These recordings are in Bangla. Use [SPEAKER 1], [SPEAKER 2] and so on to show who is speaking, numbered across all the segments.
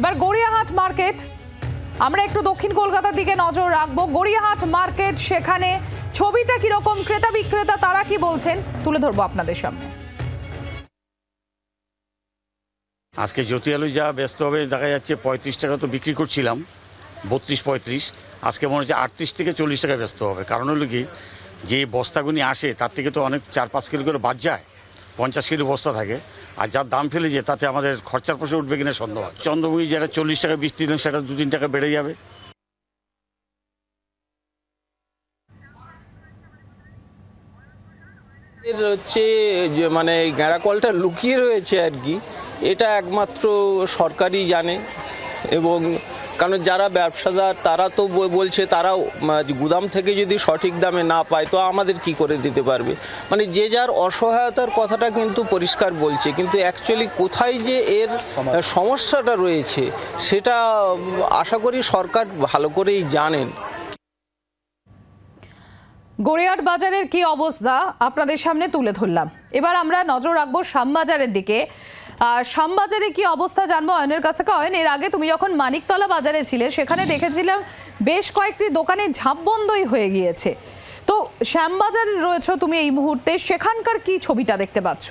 [SPEAKER 1] এবার গড়িয়াহাট মার্কেট। আমরা একটু দক্ষিণ কলকাতার দিকে নজর রাখব। গড়িয়াহাট মার্কেট, সেখানে ছবিটা কীরকম, ক্রেতা বিক্রেতা তারা কি বলছেন, তুলে ধরবো আপনাদের সামনে।
[SPEAKER 2] আজকে জ্যোতি আলু যা ব্যস্ত হবে, দেখা যাচ্ছে পঁয়ত্রিশ টাকা তো বিক্রি করছিলাম, বত্রিশ পঁয়ত্রিশ। আজকে মনে হচ্ছে আটত্রিশ থেকে চল্লিশ টাকা ব্যস্ত হবে। কারণ হলো কি, যে বস্তাগুনি আসে, তার থেকে তো অনেক চার পাঁচ কিলো করে বাদ যায়। পঞ্চাশ কিলো বস্তা থাকে। আর যার দাম ফেলেছে তাতে আমাদের খরচার পয়সা উঠবে কিনা সন্দেহ। চন্দ্রমুখী যেটা চল্লিশ টাকা, বিশ দিন সেটা দু, তিন টাকা বেড়ে যাবে।
[SPEAKER 3] এর হচ্ছে যে মানে গ্যাঁড়াকলটা লুকিয়ে রয়েছে আর কি, এটা একমাত্র সরকারই জানে। এবং কারণ যারা ব্যবসাদার, তারা তো বলছে তারাও গুদাম থেকে যদি সঠিক দামে না পায়, তো আমাদের কি করে দিতে পারবে? মানে যে যার অসহায়তার কথাটা কিন্তু পরিষ্কার বলছে, কিন্তু অ্যাকচুয়ালি কোথায় যে এর সমস্যাটা রয়েছে, সেটা আশা করি সরকার ভালো করেই জানেন।
[SPEAKER 1] গড়িয়াহাট বাজারের কি অবস্থা? আপনাদের সামনে তুলে ধরলাম। এবার আমরা নজর রাখব শ্যামবাজারের দিকে। শ্যামবাজারে কি অবস্থা জানব? অয়নের কাছে থেকে। অয়ন এর আগে তুমি যখন মানিকতলা বাজারে ছিলে সেখানে দেখেছিলাম বেশ কয়েকটি দোকানে ঝাঁপ বন্ধই হয়ে গিয়েছে। তো শ্যামবাজারে রয়েছে তুমি এই মুহূর্তে সেখানকার কি ছবিটা দেখতে পাচ্ছ?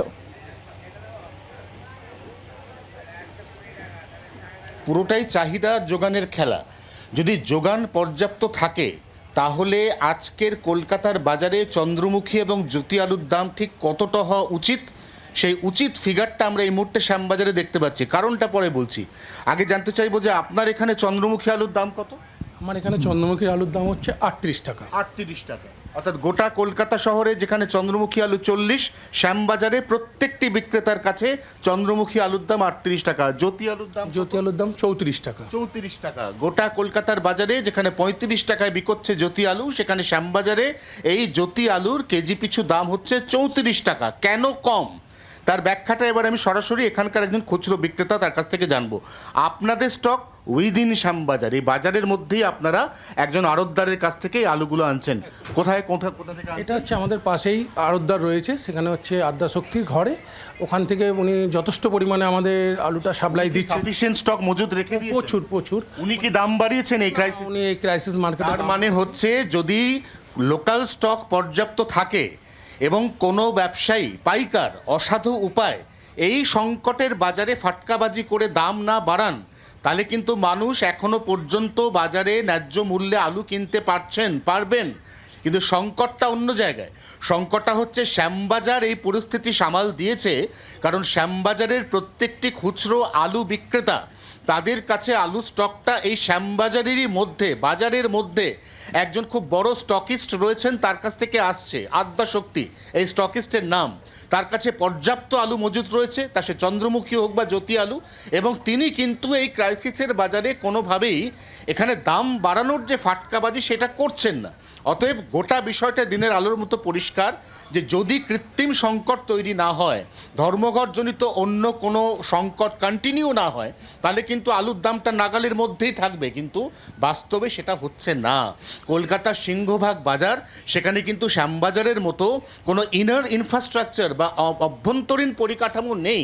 [SPEAKER 4] পুরোটাই চাহিদা যোগানের খেলা। যদি যোগান পর্যাপ্ত থাকে তাহলে আজকের কলকাতার বাজারে চন্দ্রমুখী এবং জ্যোতি আলুর দাম ঠিক কতটা হওয়া উচিত? সেই উচিত ফিগারটা আমরা এই মুহূর্তে শ্যামবাজারে দেখতে পাচ্ছি। কারণটা পরে বলছি। আগে জানতে চাইব যে আপনার এখানে চন্দ্রমুখী আলুর দাম কত?
[SPEAKER 5] আমার এখানে চন্দ্রমুখীর আলুর দাম হচ্ছে আটত্রিশ টাকা।
[SPEAKER 4] আটত্রিশ টাকা। অর্থাৎ গোটা কলকাতা শহরে যেখানে চন্দ্রমুখী আলু চল্লিশ শ্যামবাজারে প্রত্যেকটি বিক্রেতার কাছে চন্দ্রমুখী আলুর দাম আটত্রিশ টাকা। জ্যোতি আলুর দাম
[SPEAKER 5] জ্যোতি আলুর দাম চৌত্রিশ টাকা।
[SPEAKER 4] চৌত্রিশ টাকা। গোটা কলকাতার বাজারে যেখানে পঁয়ত্রিশ টাকায় বিকোচ্ছে জ্যোতি আলু সেখানে শ্যামবাজারে এই জ্যোতি আলুর কেজি পিছু দাম হচ্ছে চৌত্রিশ টাকা। কেন কম? তার ব্যাখ্যাটা এবার আমি সরাসরি এখানকার একজন খুচরো বিক্রেতা তার কাছ থেকে জানব। আপনাদের স্টক উইদিন শ্যামবাজার এই বাজারের মধ্যেই আপনারা একজন আড়তদারের কাছ থেকে এই আলুগুলো আনছেন। কোথায় কোথায় কোথা থেকে
[SPEAKER 5] এটা হচ্ছে আমাদের পাশেই আড়তদার রয়েছে সেখানে হচ্ছে আদ্যা শক্তির ঘরে। ওখান থেকে উনি যথেষ্ট পরিমাণে আমাদের আলুটা সাপ্লাই দিচ্ছে
[SPEAKER 4] সাফিসিয়েন্ট স্টক মজুদ রেখে
[SPEAKER 5] প্রচুর প্রচুর।
[SPEAKER 4] উনি কি দাম বাড়িয়েছেন এই ক্রাইসিস
[SPEAKER 5] উনি এই ক্রাইসিস মার্কেট
[SPEAKER 4] মানে হচ্ছে যদি লোকাল স্টক পর্যাপ্ত থাকে এবং কোনো ব্যবসায়ী, পাইকার, অসাধু উপায় এই সংকটের বাজারে ফাটকাবাজি করে দাম না বাড়ান, তাহলে কিন্তু মানুষ এখনও পর্যন্ত বাজারে ন্যায্য মূল্যে আলু কিনতে পারছেন, পারবেন। কিন্তু সংকটটা অন্য জায়গায়। সংকটটা হচ্ছে শ্যামবাজার এই পরিস্থিতি সামাল দিয়েছে, কারণ শ্যামবাজারের প্রত্যেকটি খুচরো আলু বিক্রেতা তাদের কাছে আলু স্টকটা এই শ্যামবাজারেরই মধ্যে, বাজারের মধ্যে। একজন খুব বড় স্টকিস্ট রয়েছেন, তার কাছ থেকে আসছে, আদ্যা শক্তি, এই স্টকিস্টের নাম। তার কাছে পর্যাপ্ত আলু মজুদ রয়েছে, তা সে চন্দ্রমুখী হোক বা জ্যোতি আলু, এবং তিনি কিন্তু এই ক্রাইসিসের বাজারে কোনোভাবেই এখানে দাম বাড়ানোর যে ফাটকাবাজি, সেটা করছেন না। অতএব গোটা বিষয়টা দিনের আলোর মতো পরিষ্কার। যে যদি কৃত্রিম সংকট তৈরি না হয়, ধর্মঘটজনিত অন্য কোনো সংকট কন্টিনিউ না হয়, তাহলে কিন্তু আলুর দামটা নাগালের মধ্যেই থাকবে। কিন্তু বাস্তবে সেটা হচ্ছে না। কলকাতার সিংহভাগ বাজার, সেখানে কিন্তু শ্যামবাজারের মতো কোনো ইনার ইনফ্রাস্ট্রাকচার বা অভ্যন্তরীণ পরিকাঠামো নেই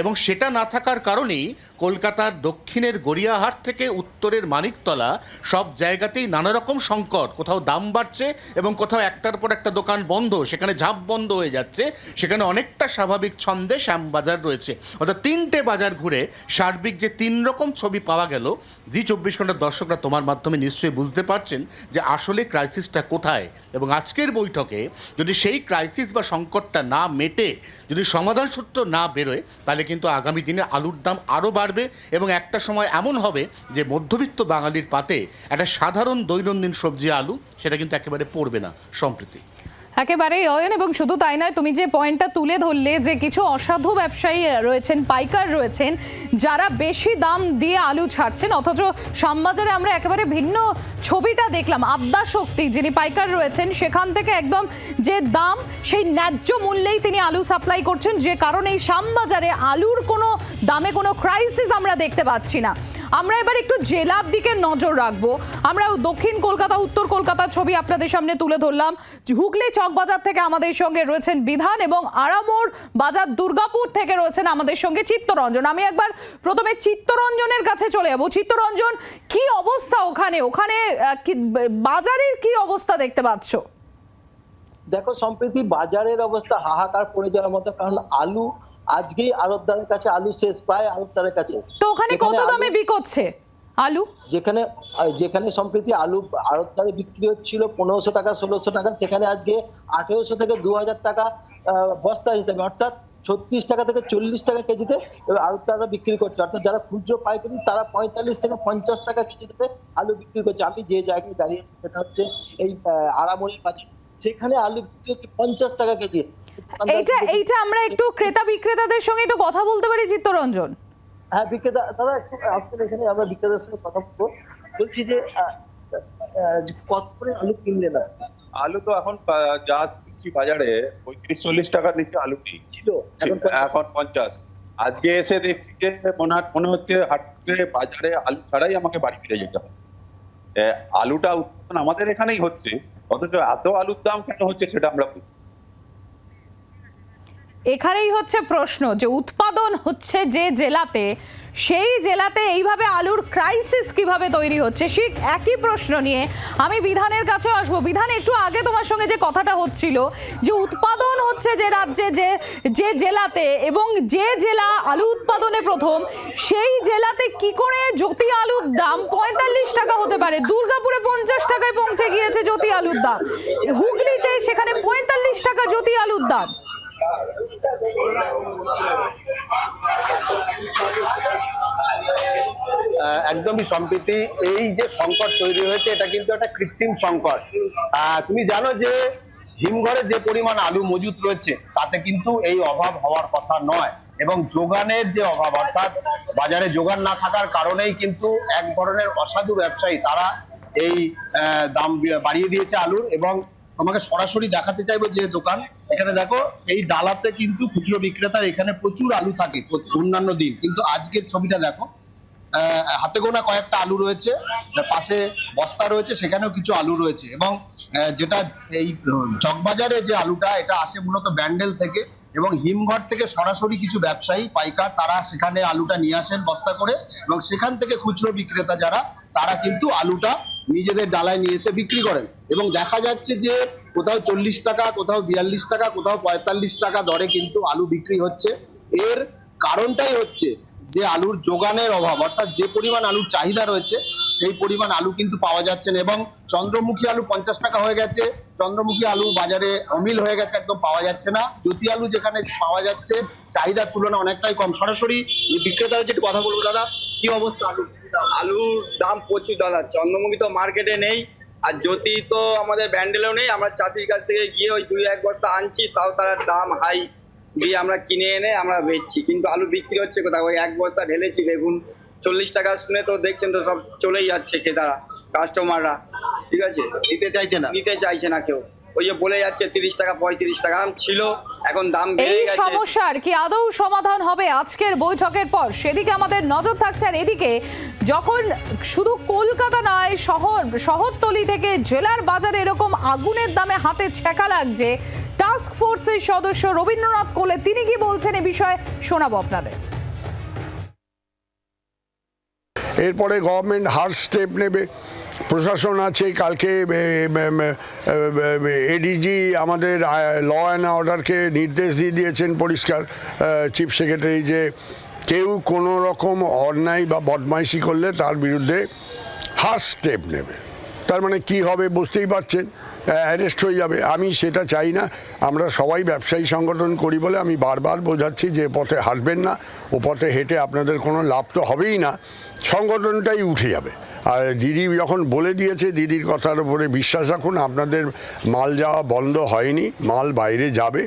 [SPEAKER 4] এবং সেটা না থাকার কারণেই কলকাতার দক্ষিণের গড়িয়াহাট থেকে উত্তরের মানিকতলা সব জায়গাতেই নানা রকম সংকট। কোথাও দাম বাড়ছে এবং কোথাও একটার পর একটা দোকান বন্ধ, সেখানে বন্ধ হয়ে যাচ্ছে। সেখানে অনেকটা স্বাভাবিক ছন্দে শ্যাম বাজার রয়েছে। অর্থাৎ তিনটে বাজার ঘুরে সার্বিক যে তিন রকম ছবি পাওয়া গেল, জি চব্বিশ ঘণ্টার দর্শকরা তোমার মাধ্যমে নিশ্চয়ই বুঝতে পারছেন যে আসলে ক্রাইসিসটা কোথায়। এবং আজকের বৈঠকে যদি সেই ক্রাইসিস বা সংকটটা না মেটে, যদি সমাধান সূত্র না বেরোয়, তাহলে কিন্তু আগামী দিনে আলুর দাম আরও বাড়বে এবং একটা সময় এমন হবে যে মধ্যবিত্ত বাঙালির পাতে একটা সাধারণ দৈনন্দিন সবজি আলু, সেটা কিন্তু একেবারে পড়বে না সম্প্রতি।
[SPEAKER 1] একেবারেই অয়ন, এবং শুধু তাই নয়, তুমি যে পয়েন্টটা তুলে ধরলে যে কিছু অসাধু ব্যবসায়ী রয়েছেন, পাইকার রয়েছেন, যারা বেশি দাম দিয়ে আলু ছাড়ছেন, অথচ শ্যামবাজারে আমরা একেবারে ভিন্ন ছবিটা দেখলাম আদ্যা শক্তি যিনি পাইকার রয়েছেন, সেখান থেকে একদম যে দাম, সেই ন্যায্য মূল্যেই তিনি আলু সাপ্লাই করছেন, যে কারণে এই শ্যামবাজারে আলুর কোনো দামে কোনো ক্রাইসিস আমরা দেখতে পাচ্ছি না। আমরা এবার একটু জেলার দিকে নজর রাখব। আমরা দক্ষিণ কলকাতা, উত্তর কলকাতার ছবি আপনাদের সামনে তুলে ধরলাম। হুগলি চকবাজার থেকে আমাদের সঙ্গে রয়েছেন বিধান এবং আরামোর বাজার দুর্গাপুর থেকে রয়েছেন আমাদের সঙ্গে চিত্তরঞ্জন। আমি একবার প্রথমে চিত্তরঞ্জনের কাছে চলে যাব। চিত্তরঞ্জন, কি অবস্থা ওখানে? ওখানে বাজারের কি অবস্থা দেখতে পাচ্ছ?
[SPEAKER 6] দেখো সম্প্রতি বাজারের অবস্থা হাহাকার পড়ে যাওয়ার মতো কারণ আলু আজকেই আড়তদারের কাছে আলু শেষ প্রায় আড়তদারের কাছে।
[SPEAKER 1] তো ওখানে কত
[SPEAKER 6] আলু-
[SPEAKER 1] দামে বিকোচ্ছে আলু?
[SPEAKER 6] যেখানে যেখানে সম্প্রতি আলু আড়তদারে বিক্রি হচ্ছিল পনেরোশো টাকা ষোলোশো টাকা সেখানে আজকে আঠেরোশো থেকে দু হাজার টাকা আহ, বস্তা হিসেবে অর্থাৎ ছত্রিশ টাকা থেকে চল্লিশ টাকা কেজিতে আড়তদাররা বিক্রি করছে। অর্থাৎ যারা খুচরো পাইকারি তারা পঁয়তাল্লিশ থেকে পঞ্চাশ টাকা কেজিতে আলু বিক্রি করছে। আমি যে জায়গায় দাঁড়িয়ে সেটা হচ্ছে এই আরামরি বাজার। সেখানে আলু বিক্রি পঞ্চাশ টাকা কেজি।
[SPEAKER 1] এইটা এইটা আমরা একটু ক্রেতা বিক্রেতাদের সঙ্গে একটু কথা বলতে পারি চিত্তরঞ্জন।
[SPEAKER 6] হ্যাঁ বিক্রেতা দাদা একটু আসবেন এখানে আমরা বিক্রেতার সঙ্গে কথা বলব। বলছি যে কত করে আলু কিনলেন আজকে?
[SPEAKER 7] আলু তো এখন যা শুনছি বাজারে পঁয়ত্রিশ চল্লিশ টাকার নিচে আলু
[SPEAKER 6] ছিল এখন
[SPEAKER 7] পঞ্চাশ? আজকে এসে দেখছি যে মনে হয়- মনে হচ্ছে হাটে বাজারে আলু ছাড়াই আমাকে বাড়ি ফিরে যেতে হবে। আলুটা উৎপাদন আমাদের এখানেই হচ্ছে। অথচ এত আলুর দাম কেন হচ্ছে সেটা আমরা বুঝি
[SPEAKER 1] এখানেই হচ্ছে প্রশ্ন যে উৎপাদন হচ্ছে যে জেলাতে সেই জেলাতে এইভাবে আলুর ক্রাইসিস কীভাবে তৈরি হচ্ছে, ঠিক একই প্রশ্ন নিয়ে আমি বিধানের কাছে আসব। বিধান, একটু আগে তোমার সঙ্গে যে কথাটা হচ্ছিল, যে উৎপাদন হচ্ছে যে রাজ্যে, যে যে জেলাতে এবং যে জেলা আলু উৎপাদনে প্রথম, সেই জেলাতে কি করে জ্যোতি আলুর দাম পঁয়তাল্লিশ টাকা হতে পারে? দুর্গাপুরে পঞ্চাশ টাকায় পৌঁছে গিয়েছে জ্যোতি আলুর দাম। হুগলিতে সেখানে পঁয়তাল্লিশ টাকা জ্যোতি আলুর দাম।
[SPEAKER 8] একদমই সম্প্রীতি। এই যে সংকট তৈরি হয়েছে, এটা কিন্তু একটা কৃত্রিম সংকট। তুমি জানো যে হিমঘরে যে পরিমাণ আলু মজুত রয়েছে, তাতে কিন্তু এই অভাব হওয়ার কথা নয়। এবং যোগানের যে অভাব, অর্থাৎ বাজারে যোগান না থাকার কারণেই কিন্তু এক ধরনের অসাধু ব্যবসায়ী তারা এই দাম বাড়িয়ে দিয়েছে আলুর এবং তোমাকে সরাসরি দেখাতে চাইব যে দোকান। এখানে দেখো, এই ডালাতে কিন্তু খুচরো বিক্রেতার এখানে প্রচুর আলু থাকে অন্যান্য দিন। কিন্তু আজকের ছবিটা দেখো হাতে গোনা কয়েকটা আলু রয়েছে, পাশে বস্তা রয়েছে, সেখানেও কিছু আলু রয়েছে। এবং যেটা এই চকবাজারে যে আলুটা, এটা আসে মূলত ব্যান্ডেল থেকে এবং হিমঘর থেকে সরাসরি কিছু ব্যবসায়ী, পাইকার, তারা সেখানে আলুটা নিয়ে আসেন বস্তা করে। এবং সেখান থেকে খুচরো বিক্রেতা যারা, তারা কিন্তু আলুটা নিজেদের ডালায় নিয়ে এসে বিক্রি করেন। এবং দেখা যাচ্ছে যে কোথাও চল্লিশ টাকা, কোথাও বিয়াল্লিশ টাকা, কোথাও পঁয়তাল্লিশ টাকা দরে কিন্তু আলু বিক্রি হচ্ছে। এর কারণটাই হচ্ছে যে আলুর যোগানের অভাব, অর্থাৎ যে পরিমাণ আলুর চাহিদা রয়েছে, সেই পরিমাণ আলু কিন্তু পাওয়া যাচ্ছে না। এবং চন্দ্রমুখী আলু পঞ্চাশ টাকা হয়ে গেছে, চন্দ্রমুখী আলু বাজারে অমিল হয়ে গেছে, একদম পাওয়া যাচ্ছে না। জ্যোতি আলু যেখানে পাওয়া যাচ্ছে, চাহিদার তুলনায় অনেকটাই কম। সরাসরি বিক্রেতার যেটা কথা বলব, দাদা, কি অবস্থা আলু
[SPEAKER 9] আলুর দাম প্রচুর দাদা। চন্দ্রমুখী তো মার্কেটে নেই আর জ্যোতি তো আমাদের ব্যান্ডেলেও নেই। আমরা চাষির কাছ থেকে গিয়ে ওই দুই এক বস্তা আনছি তাও তারা দাম হাই দিয়ে আমরা কিনে এনে আমরা বেচছি। কিন্তু আলু বিক্রি হচ্ছে কোথাও ওই এক বস্তা ঢেলেছি বেগুন। চল্লিশ টাকা শুনে তো দেখছেন তো সব চলেই যাচ্ছে খেতারা কাস্টমাররা ঠিক আছে?
[SPEAKER 8] দিতে চাইছে না?
[SPEAKER 9] নিতে চাইছে না কেউ। ওই যে বলে যাচ্ছে তিরিশ টাকা পঁয়ত্রিশ টাকা ছিল এখন দাম
[SPEAKER 1] এই
[SPEAKER 9] বেড়ে গেছে।
[SPEAKER 1] সমস্যার কি আদৌ সমাধান হবে আজকের বৈঠকের পর? সেদিকে আমাদের নজর থাকছে আর এদিকে যখন শুধু কলকাতা নয় শহর শহরতলি থেকে জেলার বাজারে এরকম আগুনের দামে হাতে ছেঁকা লাগছে টাস্ক ফোর্সের সদস্য রবীন্দ্রনাথ কোলে তিনি কি বলছেন এ বিষয়ে শোনাবো আপনাদের।
[SPEAKER 10] এরপরে গভর্নমেন্ট হার্ড স্টেপ নেবে। প্রশাসন আছে, কালকে এডিজি আমাদের ল অ্যান্ড অর্ডারকে নির্দেশ দিয়ে দিয়েছেন পরিষ্কার চিফ সেক্রেটারি যে কেউ কোনো রকম অন্যায় বা বদমাইশি করলে তার বিরুদ্ধে হার্ড স্টেপ নেবে। তার মানে কি হবে বুঝতেই পারছেন? অ্যারেস্ট হয়ে যাবে। আমি সেটা চাই না। আমরা সবাই ব্যবসায়ী সংগঠন করি বলে আমি বারবার বোঝাচ্ছি যে পথে হাঁটবেন না, ও পথে হেঁটে আপনাদের কোনো লাভ তো হবেই না। সংগঠনটাই উঠে যাবে। আর দিদি যখন বলে দিয়েছে, দিদির কথার উপরে বিশ্বাস রাখুন, আপনাদের মাল যাওয়া বন্ধ হয়নি, মাল বাইরে যাবে।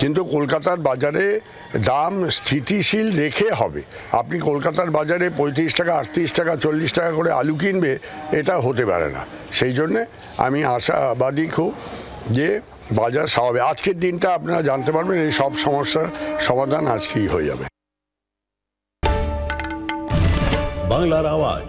[SPEAKER 10] কিন্তু কলকাতার বাজারে দাম স্থিতিশীল রেখে হবে। আপনি কলকাতার বাজারে পঁয়ত্রিশ টাকা, আটত্রিশ টাকা, চল্লিশ টাকা করে আলু কিনবে, এটা হতে পারে না। সেই জন্যে আমি আশাবাদী খুব যে বাজার স্বাভাবিক, আজকের দিনটা আপনারা জানতে পারবেন, এই সব সমস্যার সমাধান আজকেই হয়ে যাবে।
[SPEAKER 11] বাংলার আওয়াজ